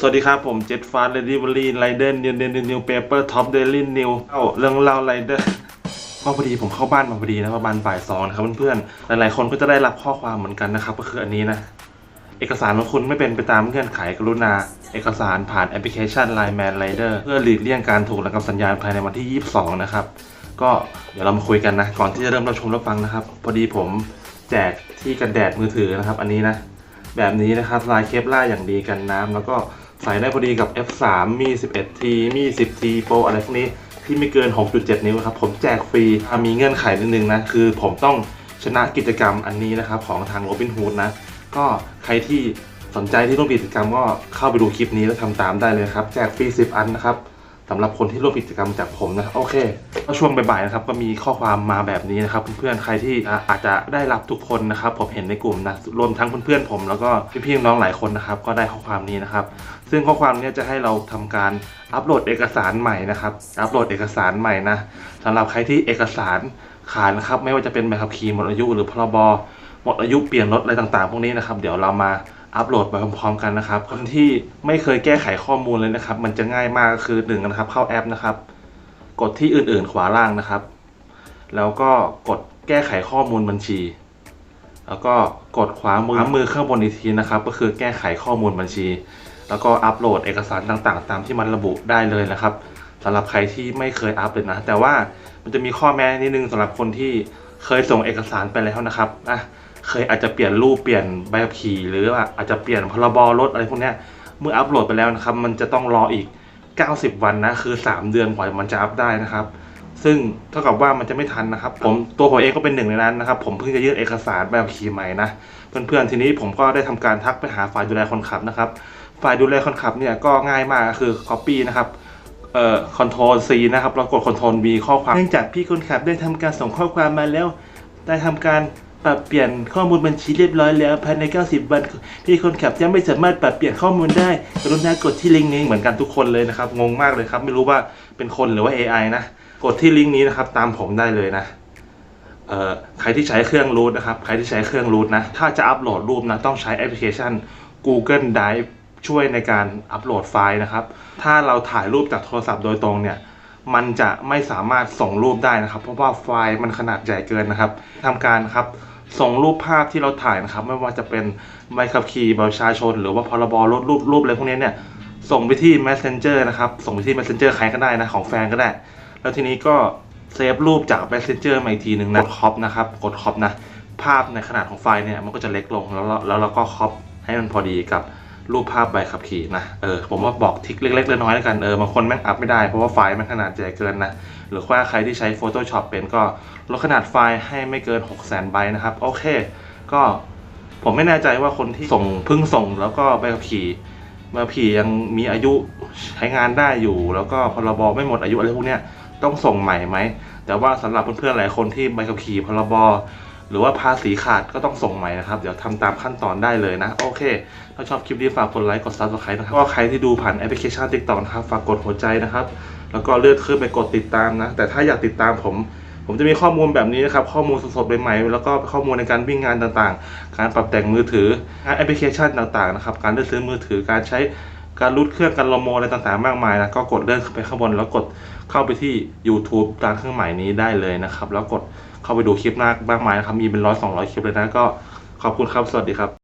สวัสดีครับ ผมเจ็ดฟาเรดิเวอรี่ไรเดอร์นิวนิวนิวเปเปอร์ท็อปเดลินิวเอ้าเรื่องเล่าไรเดอร์ก็พอดีผมเข้าบ้านมาพอดีนะประมาณบ่ายสองนะครับเพื่อนๆหลายๆคนก็จะได้รับข้อความเหมือนกันนะครับ ก็คืออันนี้นะ เอกสารของคุณไม่เป็นไปตามเงื่อนไขกรุณา เอกสารผ่านแอปพลิเคชัน Line Man Rider เพื่อหลีกเลี่ยงการถูกระงับสัญญาณภายในวันที่ 22 นะครับ ก็เดี๋ยวเรามาคุยกันนะ ก่อนที่จะเริ่มรับชมรับฟังนะครับ พอดีผมแจกที่กันแดดมือถือนะครับ อันนี้นะแบบนี้นะครับลายเคปล่าอย่างดีกันน้ำแล้วก็ ใส่ได้พอดีกับ F3 มี 11T มี 10T Pro อะไรพวกนี้ที่ไม่เกิน 6.7 นิ้วครับ ผมแจกฟรีมีเงื่อนไขนิดนึงนะ คือผมต้องชนะกิจกรรมอันนี้นะครับ ของทาง Robinhood นะ ก็ใครที่สนใจที่ร่วมกิจกรรมก็เข้าไปดูคลิปนี้แล้วทำตามได้เลยครับ แจกฟรี 10 อันนะครับ สำหรับคนที่ร่วมกิจกรรมจากผมนะครับโอเคก็ช่วงบ่ายๆนะครับก็มีข้อความมาแบบนี้นะครับเพื่อนๆใครที่อาจจะได้รับทุกคนนะครับผมเห็นในกลุ่มนะรวมทั้งเพื่อนๆผม แล้วก็พี่ๆน้องหลายคนนะครับก็ได้ข้อความนี้นะครับซึ่งข้อความนี้จะให้เราทำการอัปโหลดเอกสารใหม่นะครับอัปโหลดเอกสารใหม่นะสำหรับใครที่เอกสารขาดนะครับไม่ว่าจะเป็นใบขับขี่หมดอายุหรือพรบหมดอายุเปลี่ยนรถอะไรต่างๆ พวกนี้นะครับ เดี๋ยวเรามา อัปโหลดไปพร้อมๆกันนะครับ คนที่ไม่เคยแก้ไขข้อมูลเลยนะครับ มันจะง่ายมากก็คือหนึ่งนะครับเข้าแอปนะครับ กดที่อื่นๆขวาล่างนะครับ แล้วก็กดแก้ไขข้อมูลบัญชี แล้วก็กดขวามือขวามือข้างบนอีกทีนะครับ ก็คือแก้ไขข้อมูลบัญชี แล้วก็อัปโหลดเอกสารต่างๆ ตามที่มันระบุได้เลยนะครับสำหรับใครที่ไม่เคยอัปเลยนะ แต่ว่ามันจะมีข้อแม้นิดนึงสำหรับคนที่เคยส่งเอกสารไปแล้วนะครับอะ เคยอาจจะเปลี่ยนรูปเปลี่ยนใบขับขี่หรือว่าอาจจะเปลี่ยนพรบรถอะไรพวกนี้เมื่ออัปโหลดไปแล้วนะครับ มันจะต้องรออีก 90 วันนะคือ 3 เดือนกว่ามันจะอัปได้นะครับ ซึ่งเท่ากับว่ามันจะไม่ทันนะครับ ผมตัวผมเองก็เป็นหนึ่งในนั้นนะครับ ผมเพิ่งจะยื่นเอกสารใบขับขี่ใหม่นะเพื่อนๆทีนี้ผมก็ได้ทำการทักไปหาฝ่ายดูแลคนขับนะครับ ฝ่ายดูแลคนขับเนี่ยก็ง่ายมากคือ Copy นะครับเอ่อ Control C นะครับแล้วกด Control V ข้อความเนื่องจากพี่คนขับได้ทำการส่งข้อความมาแล้ว ได้ทำการ ปรับเปลี่ยนข้อมูลบัญชีเรียบร้อยแล้วภายใน 90 วันพี่คนขับยังไม่สามารถปรับเปลี่ยนข้อมูลได้กรุณากดที่ลิงก์นี้เหมือนกันทุกคนเลยนะครับงงมากเลยครับ ไม่รู้ว่าเป็นคนหรือว่า AI นะ กดที่ลิงก์นี้นะครับ ตามผมได้เลยนะเอ่อใครที่ใช้เครื่องรูทนะครับใครที่ใช้เครื่องรูทนะ ถ้าจะอัปโหลดรูปนะต้องใช้แอปพลิเคชัน Google Drive ช่วยในการอัปโหลดไฟล์นะครับ ถ้าเราถ่ายรูปจากโทรศัพท์โดยตรงเนี่ย มันจะไม่สามารถส่งรูปได้นะครับ เพราะว่าไฟล์มันขนาดใหญ่เกินนะครับทำการครับส่งรูปภาพที่เราถ่ายนะครับ ไม่ว่าจะเป็นใบขับขี่บัตรประชาชน หรือว่าพรบรถรูปรูปอะไรพวกนี้เนี่ยส่งไปที่ Messenger นะครับ ส่งไปที่ Messenger ใครก็ได้นะของแฟนก็ได้ แล้วทีนี้ก็เซฟรูปจาก Messenger มาอีกทีหนึ่งนะกดคอปนะครับกดคอปนะภาพในขนาดของไฟล์เนี่ยมันก็จะเล็กลงแล้วแล้วเราก็คอปให้มันพอดีกับ รูปภาพใบขับขี่นะ เออ ผมว่าบอกทิกเล็กๆน้อยๆแล้วกัน เออ บางคนแม่งอัพไม่ได้ เพราะว่าไฟล์มันขนาดใหญ่เกินนะ หรือว่าใครที่ใช้ Photoshop เป็นก็ลดขนาดไฟล์ให้ไม่เกิน 6 0 0 0 0 0ใบนะครับ โอเค ก็ผมไม่แน่ใจว่าคนที่ส่งพิ่งส่งแล้วก็ใบขับขี่ใบขับขี่ยังมีอายุใช้งานได้อยู่ แล้วก็พรบไม่หมดอายุอะไรพวกเนี้ยต้องส่งใหม่ไหม แต่ว่าสำหรับเพื่อนๆหลายคนที่ใบขับขี่พรบ หรือว่าภาษีขาดก็ต้องส่งใหม่นะครับ เดี๋ยวทำตามขั้นตอนได้เลยนะ โอเค ถ้าชอบคลิปนี้ฝากกดไลค์ กด subscribe นะครับ ก็ใครที่ดูผ่านแอปพลิเคชัน TikTok นะครับ ฝากกดหัวใจนะครับ แล้วก็เลือนขึ้นไปกดติดตามนะ แต่ถ้าอยากติดตามผม ผมจะมีข้อมูลแบบนี้นะครับ ข้อมูลสดๆใหม่ๆแล้วก็ข้อมูลในการวิ่งงานต่างๆ การปรับแต่งมือถือแอปพลิเคชันต่างๆนะครับ การเลือกซื้อมือถือ การใช้ การรูดเครื่องการลโมอะไรต่างๆมากมายนะก็กดเลื่อนขึ้นไปข้างบน แล้วกดเข้าไปที่ YouTube ตามเครื่องหมายนี้ได้เลยนะครับ แล้วกดเข้าไปดูคลิปหน้ามากมายนะครับมีเป็นร้อยสองร้อยคลิปเลยนะก็ขอบคุณครับสวัสดีครับ